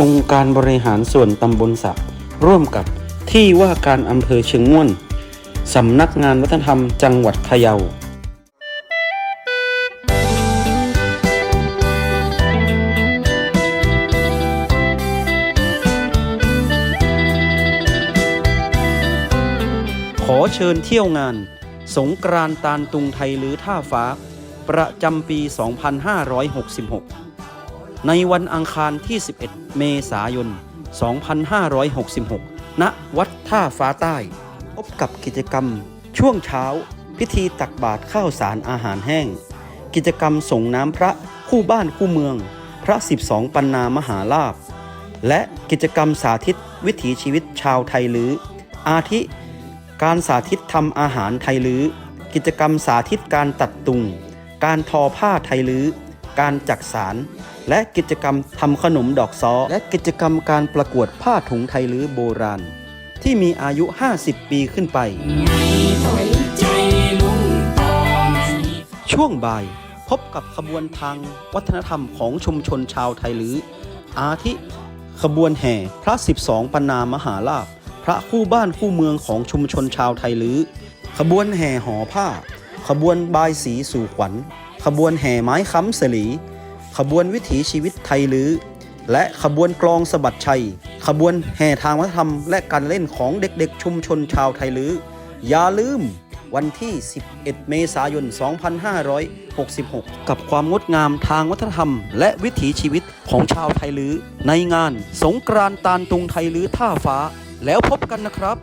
องค์การบริหารส่วนตำบลสะร่วมกับที่ว่าการอำเภอเชียงม่วนสำนักงานวัฒนธรรมจังหวัดพะเยาขอเชิญเที่ยวงาน สงกรานต์ตาลตุงไทยหรือท่าฟ้า ประจำปี 2566 ในวันอังคารที่ 11 เมษายน 2566 ณ วัดท่าฟ้าใต้ พบกับกิจกรรม ช่วงเช้า พิธีตักบาตรข้าวสารอาหารแห้ง กิจกรรมส่งน้ำพระคู่บ้านคู่เมือง พระ 12 ปันนามหาลาภและกิจกรรมสาธิตวิถีชีวิตชาวไทยลือ อาทิ การสาธิตทำอาหารไทยลือ กิจกรรมสาธิตการตัดตุง การทอผ้าไทยลือ การจักสาร และกิจกรรมทำขนมดอกซ้อ และกิจกรรมการประกวดผ้าถุงไทยลือโบราณ ที่มีอายุ 50 ปีขึ้นไป ช่วงบ่ายพบกับขบวนทางวัฒนธรรมของชุมชนชาวไทยลืออาทิ ขบวนแห่พระ 12 ปันนามหาลาภพระคู่บ้านคู่เมืองของชุมชนชาวไทยลือขบวนแห่หอผ้า ขบวนบายสีสู่ขวัญ ขบวนแห่ไม้ค้ำสลี ขบวนวิถีชีวิตไทยลือ และขบวนกลองสะบัดชัย ขบวนแห่ทางวัฒนธรรม และการเล่นของเด็กๆ ชุมชนชาวไทยลือ อย่าลืมวันที่ 11 เมษายน 2566 กับความงดงามทางวัฒนธรรม และวิถีชีวิตของชาวไทยลือในงานสงกรานต์ตาลตุงไทยลือท่าฟ้า แล้วพบกันนะครับ